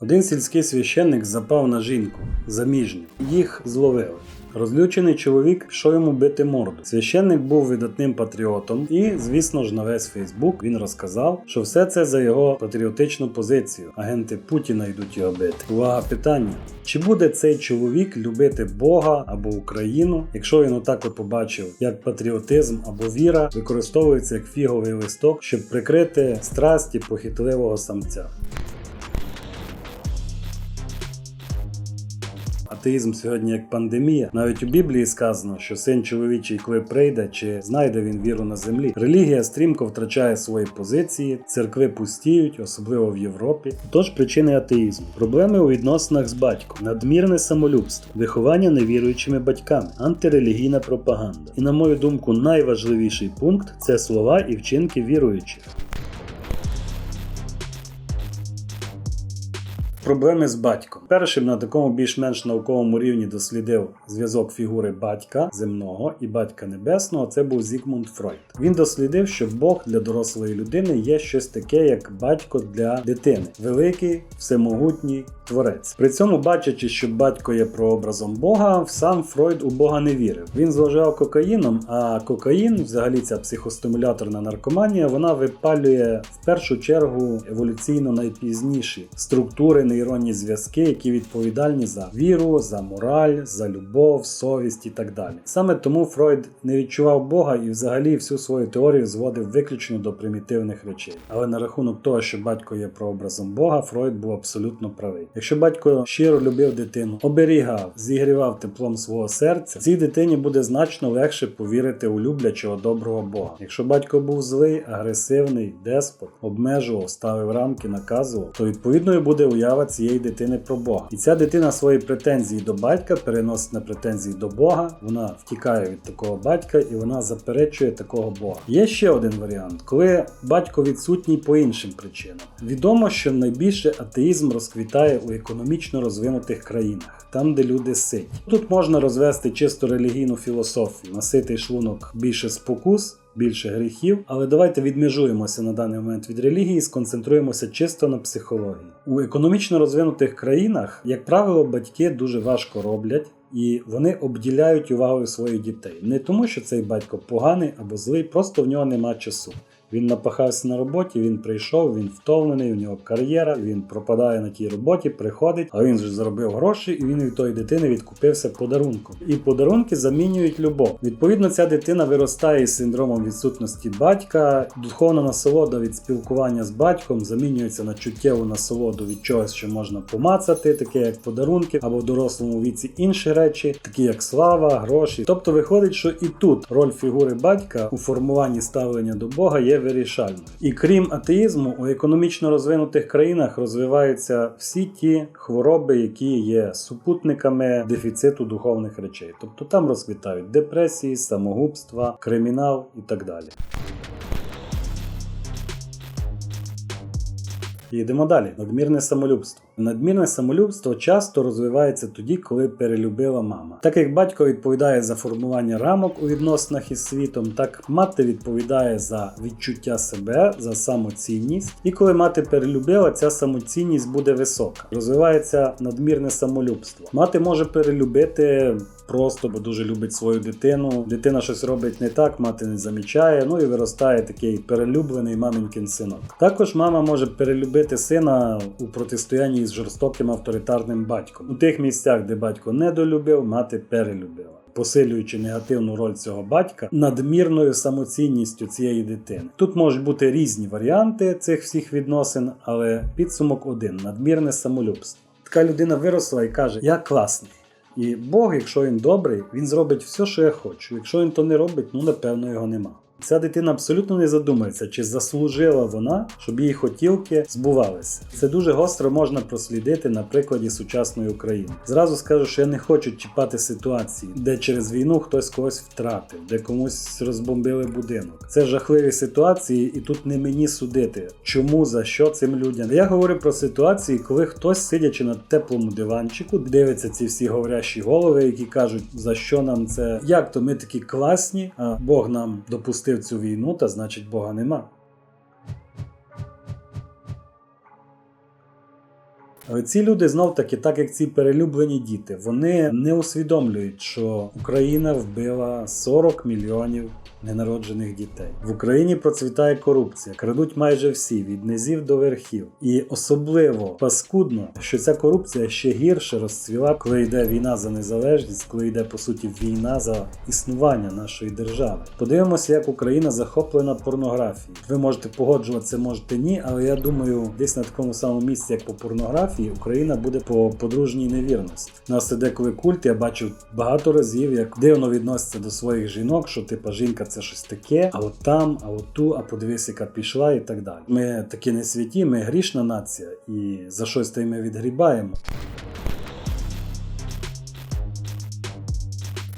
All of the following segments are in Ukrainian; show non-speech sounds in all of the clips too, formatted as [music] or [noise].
Один сільський священник запав на жінку заміжню. Їх зловили. Розлючений чоловік пішов йому бити морду. Священник був видатним патріотом, і, звісно ж, на весь Фейсбук він розказав, що все це за його патріотичну позицію. Агенти Путіна йдуть його бити. Увага, питання: чи буде цей чоловік любити Бога або Україну, якщо він отак от побачив, як патріотизм або віра використовується як фіговий листок, щоб прикрити страсті похитливого самця? Атеїзм сьогодні як пандемія. Навіть у Біблії сказано, що син чоловічий, коли прийде, чи знайде він віру на землі. Релігія стрімко втрачає свої позиції, церкви пустіють, особливо в Європі. Тож причини атеїзму: проблеми у відносинах з батьком, надмірне самолюбство, виховання невіруючими батьками, антирелігійна пропаганда. І, на мою думку, найважливіший пункт це слова і вчинки віруючих. Проблеми з батьком. Першим на такому більш-менш науковому рівні дослідив зв'язок фігури батька земного і батька небесного. Це був Зігмунд Фройд. Він дослідив, що Бог для дорослої людини є щось таке, як батько для дитини, великий, всемогутній творець. При цьому, бачачи, що батько є прообразом Бога, сам Фройд у Бога не вірив. Він зловживав кокаїном, а кокаїн, взагалі ця психостимуляторна наркоманія, вона випалює в першу чергу еволюційно найпізніші структури нейронні зв'язки, які відповідальні за віру, за мораль, за любов, совість і так далі. Саме тому Фройд не відчував Бога і взагалі всю свою теорію зводив виключно до примітивних речей. Але на рахунок того, що батько є прообразом Бога, Фройд був абсолютно правий. Якщо батько щиро любив дитину, оберігав, зігрівав теплом свого серця, цій дитині буде значно легше повірити у люблячого доброго Бога. Якщо батько був злий, агресивний, деспот, обмежував, ставив рамки, наказував, то відповідною буде уява цієї дитини про Бога. І ця дитина свої претензії до батька переносить на претензії до Бога. Вона втікає від такого батька і вона заперечує такого Бога. Є ще один варіант, коли батько відсутній по іншим причинам. Відомо, що найбільше атеїзм розквітає у економічно розвинутих країнах, там, де люди ситі. Тут можна розвести чисто релігійну філософію, наситий шлунок більше спокус. Більше гріхів, але давайте відмежуємося на даний момент від релігії, сконцентруємося чисто на психології. У економічно розвинутих країнах, як правило, батьки дуже важко роблять. І вони обділяють увагою своїх дітей. Не тому, що цей батько поганий або злий, просто в нього нема часу. Він напахався на роботі, він прийшов, він втомлений, у нього кар'єра, він пропадає на тій роботі, приходить, а він вже заробив гроші, і він від тої дитини відкупився подарунком. І подарунки замінюють любов. Відповідно, ця дитина виростає із синдромом відсутності батька, духовна насолода від спілкування з батьком замінюється на чуттєву насолоду від чогось, що можна помацати, таке як подарунки, або в дорослому віці інші речі, такі як слава, гроші. Тобто виходить, що і тут роль фігури батька у формуванні ставлення до Бога є вирішальною. І крім атеїзму, у економічно розвинутих країнах розвиваються всі ті хвороби, які є супутниками дефіциту духовних речей. Тобто там розквітають депресії, самогубства, кримінал і так далі. Йдемо далі. Надмірне самолюбство. Надмірне самолюбство часто розвивається тоді, коли перелюбила мама. Так як батько відповідає за формування рамок у відносинах із світом, так мати відповідає за відчуття себе, за самоцінність. І коли мати перелюбила, ця самоцінність буде висока. Розвивається надмірне самолюбство. Мати може перелюбити просто, бо дуже любить свою дитину. Дитина щось робить не так, мати не замічає. Ну і виростає такий перелюблений маменькин синок. Також мама може перелюбити сина у протистоянні з жорстоким авторитарним батьком. У тих місцях, де батько недолюбив, мати перелюбила. Посилюючи негативну роль цього батька надмірною самоцінністю цієї дитини. Тут можуть бути різні варіанти цих всіх відносин, але підсумок один надмірне самолюбство. Така людина виросла і каже: Я класний. І Бог, якщо він добрий, він зробить все, що я хочу. Якщо він то не робить, ну напевно його нема. Ця дитина абсолютно не задумається, чи заслужила вона, щоб її хотілки збувалися. Це дуже гостро можна прослідити на прикладі сучасної України. Зразу скажу, що я не хочу чіпати ситуації, де через війну хтось когось втратив, де комусь розбомбили будинок. Це жахливі ситуації, і тут не мені судити, чому за що цим людям. Я говорю про ситуації, коли хтось, сидячи на теплому диванчику, дивиться ці всі говорящі голови, які кажуть, за що нам це, як то ми такі класні, а Бог нам допустив цю війну, та значить Бога нема. Але ці люди знов таки, так як ці перелюблені діти, вони не усвідомлюють, що Україна вбила 40 мільйонів ненароджених дітей. В Україні процвітає корупція, крадуть майже всі від низів до верхів. І особливо паскудно, що ця корупція ще гірше розцвіла, коли йде війна за незалежність, коли йде по суті війна за існування нашої держави. Подивимося, як Україна захоплена порнографією. Ви можете погоджуватися, можете ні, але я думаю, десь на такому самому місці, як по порнографії, Україна буде по подружній невірності. Нас це деколи культ, я бачив багато разів, як дивно відноситься до своїх жінок, що типа жінка це щось таке, а от там, а от ту, а подивись, яка пішла і так далі. Ми такі не святі, ми грішна нація, і за щось й ми відгрібаємо.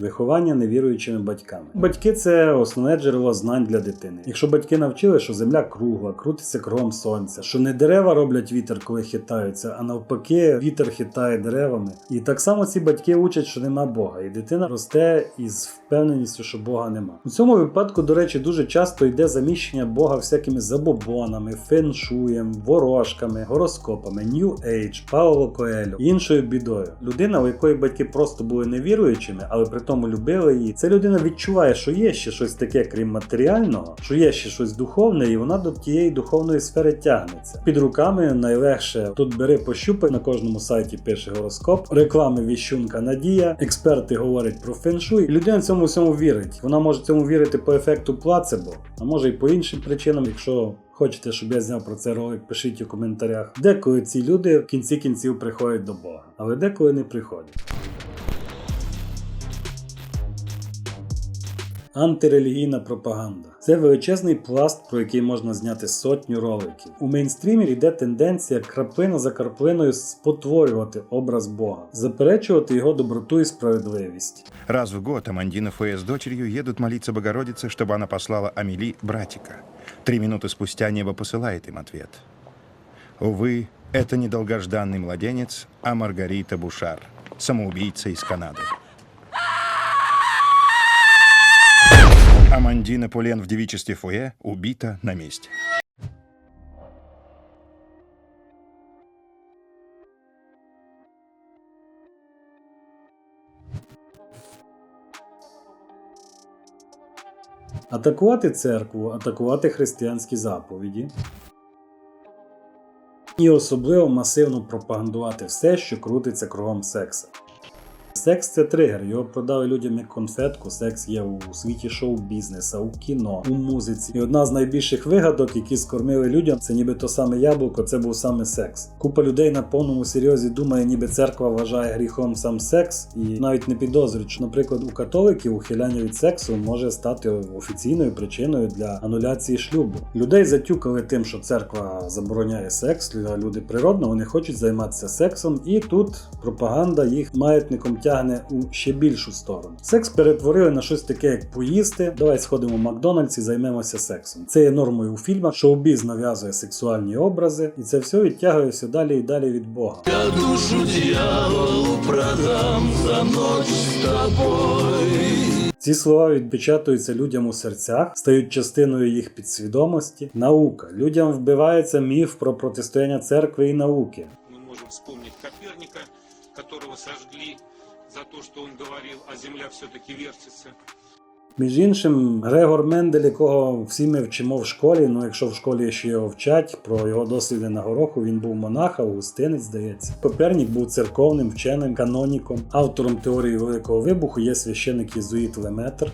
Виховання невіруючими батьками. Батьки це основне джерело знань для дитини. Якщо батьки навчили, що земля кругла, крутиться кругом сонця, що не дерева роблять вітер, коли хитаються, а навпаки, вітер хитає деревами. І так само ці батьки учать, що нема Бога, і дитина росте із впевненістю, що Бога нема. У цьому випадку, до речі, дуже часто йде заміщення Бога всякими забобонами, феншуєм, ворожками, гороскопами, New Age, Пауло Коелю іншою бідою. Людина, у якої батьки просто були невіруючими, але при тому любили її. Ця людина відчуває, що є ще щось таке, крім матеріального, що є ще щось духовне, і вона до тієї духовної сфери тягнеться. Під руками найлегше тут бери пощупай на кожному сайті пише гороскоп, реклами віщунка Надія, експерти говорять про феншуй. Людина цьому всьому вірить. Вона може цьому вірити по ефекту плацебо, а може і по іншим причинам, якщо. Хочете, щоб я зняв про це ролик, пишіть у коментарях. Деколи ці люди в кінці кінців приходять до Бога, але деколи не приходять. Антирелігійна пропаганда це величезний пласт, про який можна зняти сотню роликів. У мейнстрімі йде тенденція краплина за краплиною спотворювати образ Бога, заперечувати його доброту і справедливість. Раз в год Амандина Фуэ с дочерью едут молиться Богородице, чтобы она послала Амели братика. Три минуты спустя небо посылает им ответ. Увы, это не долгожданный младенец, а Маргарита Бушар, самоубийца из Канады. Амандина Пулен в девичестве Фуэ убита на месте. Атакувати церкву, атакувати християнські заповіді. І особливо масивно пропагандувати все, що крутиться кругом секса. Секс це тригер, його продали людям як конфетку. Секс є у світі шоу-бізнеса, у кіно, у музиці. І одна з найбільших вигадок, які скормили людям, це ніби то саме яблуко, це був саме секс. Купа людей на повному серйозі думає, ніби церква вважає гріхом сам секс, і навіть не підозрюють, що, наприклад, у католиків ухиляння від сексу може стати офіційною причиною для ануляції шлюбу. Людей затюкали тим, що церква забороняє секс. Люди природно вони хочуть займатися сексом, і тут пропаганда їх маятником тягне у ще більшу сторону. Секс перетворили на щось таке, як поїсти. Давай сходимо в Макдональдс і займемося сексом. Це є нормою у фільмах. Шоу-біз нав'язує сексуальні образи, і це все відтягує все далі і далі від Бога. Я душу дьяволу продам за ночь с тобой. Ці слова відпечатуються людям у серцях, стають частиною їх підсвідомості. Наука. Людям вбивається міф про протистояння церкви і науки. Мы можем вспомнить Коперника, которого сожгли за те, що він говорив, а Земля все-таки вертиться. Між іншим, Грегор Мендель, якого всі ми вчимо в школі, ну якщо в школі ще його вчать про його досліди на гороху, він був монах, августинець, здається. Копернік був церковним вченим, каноніком. Автором теорії Великого вибуху є священик єзуїт Леметр.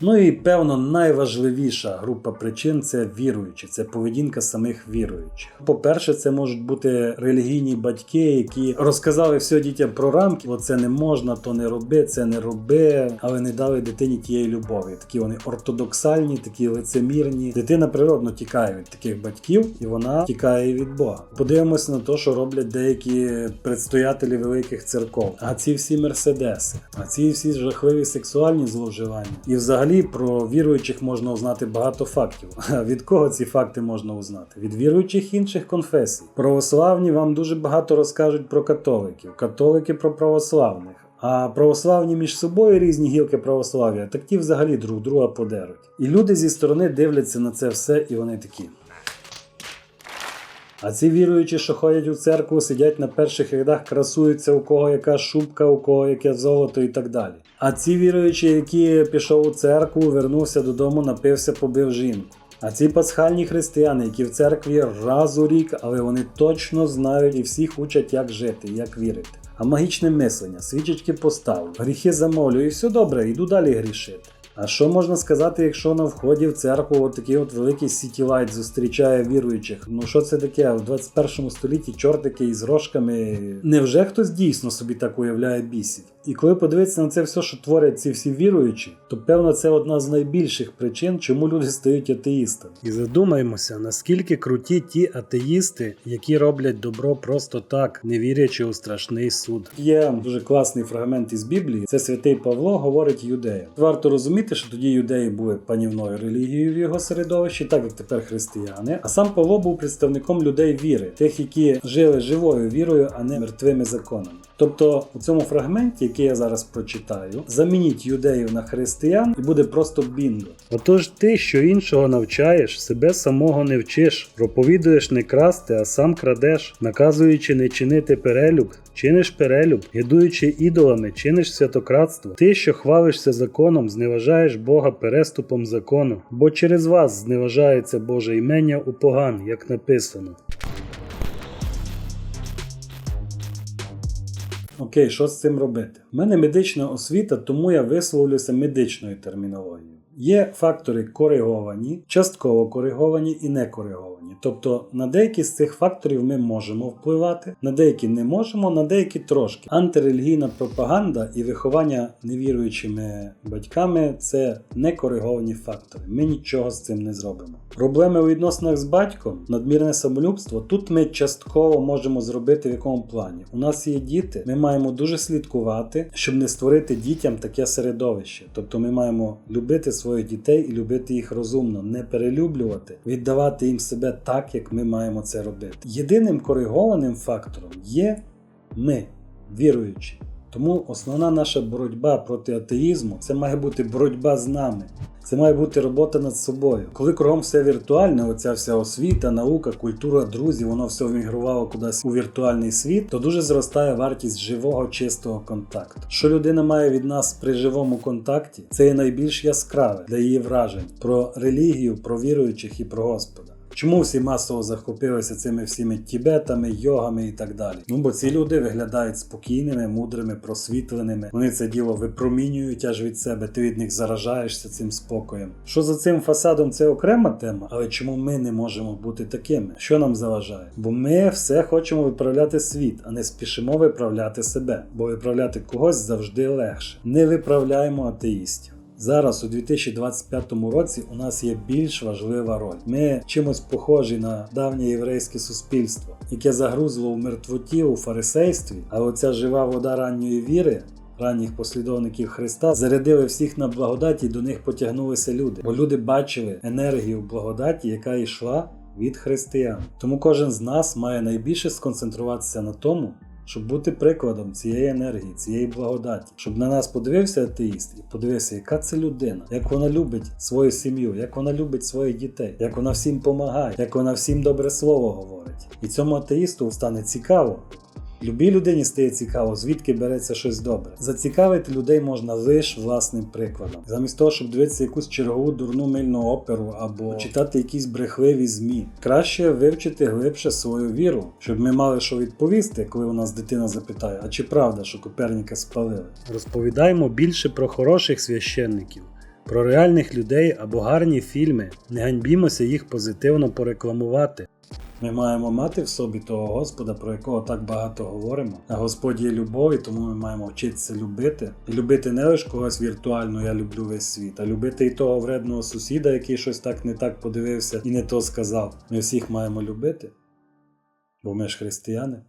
Ну і певно найважливіша група причин це віруючі, це поведінка самих віруючих. По-перше, це можуть бути релігійні батьки, які розказали все дітям про рамки. Оце не можна, то не роби, це не роби, але не дали дитині тієї любові. Такі вони ортодоксальні, такі лицемірні. Дитина природно тікає від таких батьків, і вона тікає від Бога. Подивимося на те, що роблять деякі предстоятелі великих церков. А ці всі мерседеси, а ці всі жахливі сексуальні зловживання. І взагалі про віруючих можна узнати багато фактів. [laughs] А від кого ці факти можна узнати? Від віруючих інших конфесій. Православні вам дуже багато розкажуть про католиків, католики про православних. А православні між собою різні гілки православ'я, так ті взагалі друг друга подеруть. І люди зі сторони дивляться на це все, і вони такі. А ці віруючі, що ходять у церкву, сидять на перших рядах, красуються, у кого яка шубка, у кого яке золото і так далі. А ці віруючі, які пішов у церкву, вернувся додому, напився, побив жінку. А ці пасхальні християни, які в церкві раз у рік, але вони точно знають і всіх учать, як жити, як вірити. А магічне мислення, свічечки поставлю, гріхи замовлю, і все добре, йду далі грішити. А що можна сказати, якщо на вході в церкву от такий от великий сітілайт зустрічає віруючих? Ну що це таке? В 21 столітті чортики із рожками. Невже хтось дійсно собі так уявляє бісів? І коли подивитися на це все, що творять ці всі віруючі, то певно це одна з найбільших причин, чому люди стають атеїстами. І задумаємося, наскільки круті ті атеїсти, які роблять добро просто так, не вірячи у страшний суд. Є дуже класний фрагмент із Біблії. Це святий Павло говорить юдеям. Варто розуміти, що тоді юдеї були панівною релігією в його середовищі, так як тепер християни. А сам Павло був представником людей віри, тих, які жили живою вірою, а не мертвими законами. Тобто у цьому фрагменті, який я зараз прочитаю, замініть юдеїв на християн і буде просто бінго. Отож ти, що іншого навчаєш, себе самого не вчиш, проповідуєш не красти, а сам крадеш, наказуючи не чинити перелюб, чиниш перелюб, гидуючи ідолами, чиниш святократство. Ти, що хвалишся законом, зневажаєш Бога переступом закону, бо через вас зневажається Боже імення у поган, як написано. Окей, що з цим робити? У мене медична освіта, тому я висловлюся медичною термінологією. Є фактори кориговані, частково кориговані і не кориговані. Тобто на деякі з цих факторів ми можемо впливати, на деякі не можемо, на деякі трошки. Антирелігійна пропаганда і виховання невіруючими батьками це не кориговані фактори. Ми нічого з цим не зробимо. Проблеми у відносинах з батьком, надмірне самолюбство. Тут ми частково можемо зробити в якому плані. У нас є діти, ми маємо дуже слідкувати, щоб не створити дітям таке середовище. Тобто ми маємо любити своїх дітей і любити їх розумно, не перелюблювати, віддавати їм себе так, як ми маємо це робити. Єдиним коригованим фактором є ми, віруючі. Тому основна наша боротьба проти атеїзму це має бути боротьба з нами. Це має бути робота над собою. Коли кругом все віртуальне, оця вся освіта, наука, культура, друзі, воно все вмігрувало кудись у віртуальний світ, то дуже зростає вартість живого чистого контакту. Що людина має від нас при живому контакті, це є найбільш яскраве для її вражень про релігію, про віруючих і про Господа. Чому всі масово захопилися цими всіми тібетами, йогами і так далі? Ну бо ці люди виглядають спокійними, мудрими, просвітленими. Вони це діло випромінюють аж від себе. Ти від них заражаєшся цим спокоєм. Що за цим фасадом це окрема тема, але чому ми не можемо бути такими? Що нам заважає? Бо ми все хочемо виправляти світ, а не спішимо виправляти себе. Бо виправляти когось завжди легше. Не виправляємо атеїстів. Зараз, у 2025 році, у нас є більш важлива роль. Ми чимось похожі на давнє єврейське суспільство, яке загрузло в мертвоті у фарисействі, а оця жива вода ранньої віри. Ранніх послідовників Христа зарядили всіх на благодаті, і до них потягнулися люди, бо люди бачили енергію благодаті, яка йшла від християн. Тому кожен з нас має найбільше сконцентруватися на тому, щоб бути прикладом цієї енергії, цієї благодаті, щоб на нас подивився атеїст і подивився, яка це людина, як вона любить свою сім'ю, як вона любить своїх дітей, як вона всім допомагає, як вона всім добре слово говорить. І цьому атеїсту стане цікаво. Любій людині стає цікаво, звідки береться щось добре. Зацікавити людей можна лише власним прикладом. Замість того, щоб дивитися якусь чергову дурну мильну оперу або читати якісь брехливі змі. Краще вивчити глибше свою віру, щоб ми мали що відповісти, коли у нас дитина запитає, а чи правда, що Коперніка спалили? Розповідаємо більше про хороших священників. Про реальних людей або гарні фільми, не ганьбімося їх позитивно порекламувати. Ми маємо мати в собі того Господа, про якого так багато говоримо. А Господь є любов, і тому ми маємо вчитися любити. І любити не лише когось віртуально, я люблю весь світ, а любити і того вредного сусіда, який щось так не так подивився і не то сказав. Ми всіх маємо любити, бо ми ж християни.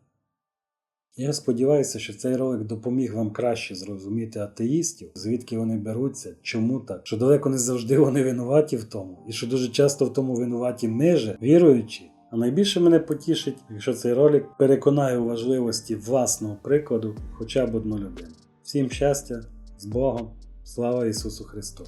Я сподіваюся, що цей ролик допоміг вам краще зрозуміти атеїстів, звідки вони беруться, чому так, що далеко не завжди вони винуваті в тому, і що дуже часто в тому винуваті ми же, віруючі. А найбільше мене потішить, якщо цей ролик переконає у важливості власного прикладу хоча б одну людину. Всім щастя, з Богом, слава Ісусу Христу!